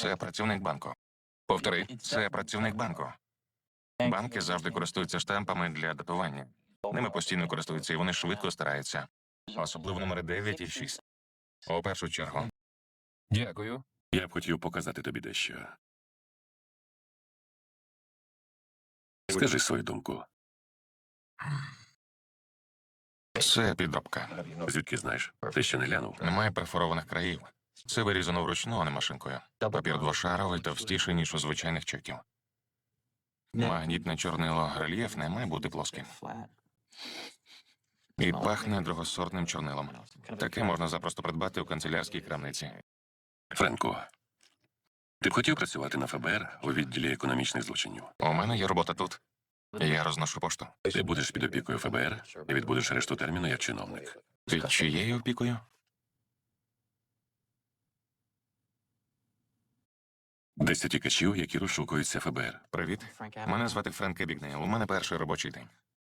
Це працівник банку. Повтори, це працівник банку. Банки завжди користуються штампами для датування. Ними постійно користуються і вони швидко стараються. Особливо номери 9 і 6. У першу чергу. Дякую. Я б хотів показати тобі дещо. Скажи свою думку. Це підробка. Звідки знаєш? Ти ще не глянув? Немає перфорованих країв. Це вирізано вручну, а не машинкою. Папір двошаровий товстіший, ніж у звичайних чеків. Магнітне чорнило рельєфне має бути плоским. І пахне другосортним чорнилом. Таке можна запросто придбати у канцелярській крамниці. Френку, ти б хотів працювати на ФБР у відділі економічних злочинів? У мене є робота тут. Я розношу пошту. Ти будеш під опікою ФБР і відбудеш решту терміну як чиновник. Під чиєю опікою? Десять тікачів, які розшукуються ФБР. Привіт. Мене звати Френк Ебігне. У мене перший робочий день.